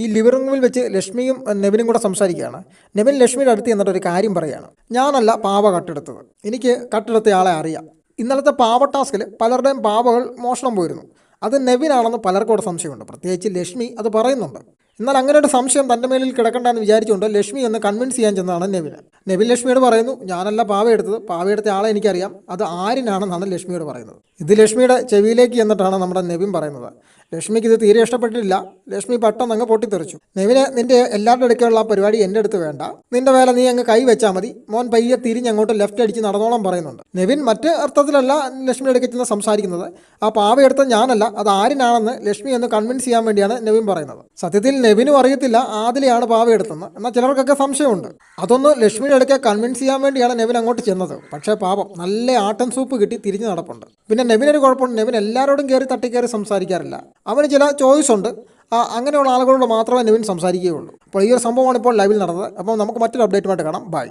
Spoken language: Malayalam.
ഈ ലിവിംഗ് റൂമിൽ വെച്ച് ലക്ഷ്മിയും നെവിനും കൂടെ സംസാരിക്കുകയാണ്. നെവിൻ ലക്ഷ്മിയുടെ അടുത്ത് എന്നിട്ട് ഒരു കാര്യം പറയുകയാണ്. ഞാനല്ല പാവ കട്ടെടുത്തത്. എനിക്ക് കട്ടെടുത്ത ആളെ അറിയാം. ഇന്നലത്തെ പാവ ടാസ്കിൽ പലരുടെയും പാവകൾ മോഷണം പോയിരുന്നു. അത് നെവിനാണെന്ന് പലർക്കും കൂടെ സംശയമുണ്ട്. പ്രത്യേകിച്ച് ലക്ഷ്മി അത് പറയുന്നുണ്ട്. എന്നാൽ അങ്ങനെ ഒരു സംശയം തന്റെ മേലിൽ കിടക്കണ്ടെന്ന് വിചാരിച്ചുകൊണ്ട് ലക്ഷ്മി ഒന്ന് കൺവിൻസ് ചെയ്യാൻ ചെന്നതാണ് നെവിന്. നെവിൻ ലക്ഷ്മിയോട് പറയുന്നു ഞാനല്ല പാവ എടുത്തത്. പാവ എടുത്ത ആളെ എനിക്കറിയാം. അത് ആരിനാണെന്നാണ് ലക്ഷ്മിയോട് പറയുന്നത്. ഇത് ലക്ഷ്മിയുടെ ചെവിയിലേക്ക് എന്നിട്ടാണ് നമ്മുടെ നെവിൻ പറയുന്നത്. ലക്ഷ്മിക്ക് ഇത് തീരെ ഇഷ്ടപ്പെട്ടില്ല. ലക്ഷ്മി പെട്ടെന്ന് അങ്ങ് പൊട്ടിത്തെറിച്ചു. നിവിന് നിന്റെ എല്ലാവരുടെ അടുക്കുള്ള പരിപാടി എന്റെ അടുത്ത് വേണ്ട. നിന്റെ വേല നീ അങ്ങ് കൈ വെച്ചാൽ മതി. മോൻ പയ്യെ തിരിഞ്ഞ് അങ്ങോട്ട് ലെഫ്റ്റ് അടിച്ച് നടന്നോളം പറയുന്നുണ്ട്. നിവിൻ മറ്റ് അർത്ഥത്തിലല്ല ലക്ഷ്മിയുടെ അടുക്കൽ ചെന്ന് സംസാരിക്കുന്നത്. ആ പാവ എടുത്ത ഞാനല്ല അത് ആരിനാണെന്ന് ലക്ഷ്മി ഒന്ന് കൺവിൻസ് ചെയ്യാൻ വേണ്ടിയാണ് നെവിൻ പറയുന്നത്. സത്യത്തിൽ നെവിനും അറിയത്തില്ല ആദിലെയാണ് പാവ എടുത്തെന്ന് എന്നാൽ ചിലർക്കൊക്കെ സംശയമുണ്ട്. അതൊന്ന് ലക്ഷ്മിയുടെ അടുക്കെ കൺവിൻസ് ചെയ്യാൻ വേണ്ടിയാണ് നെവിൻ അങ്ങോട്ട് ചെന്നത്. പക്ഷേ പാപം നല്ല ആട്ടൻ സൂപ്പ് കിട്ടി തിരിഞ്ഞു നടപ്പുണ്ട്. പിന്നെ നെവിനൊരു കുഴപ്പമുണ്ട്. നെവിൻ എല്ലാവരോടും കയറി തട്ടിക്കയറി സംസാരിക്കാറില്ല. അവന് ചില ചോയ്സ് ഉണ്ട്. അങ്ങനെയുള്ള ആളുകളോട് മാത്രമേ നെവിൻ സംസാരിക്കുകയുള്ളൂ. അപ്പോൾ ഈ ഒരു സംഭവമാണ് ഇപ്പോൾ ലൈവിൽ നടന്നത്. അപ്പോൾ നമുക്ക് മറ്റൊരു അപ്ഡേറ്റുമായിട്ട് കാണാം. ബൈ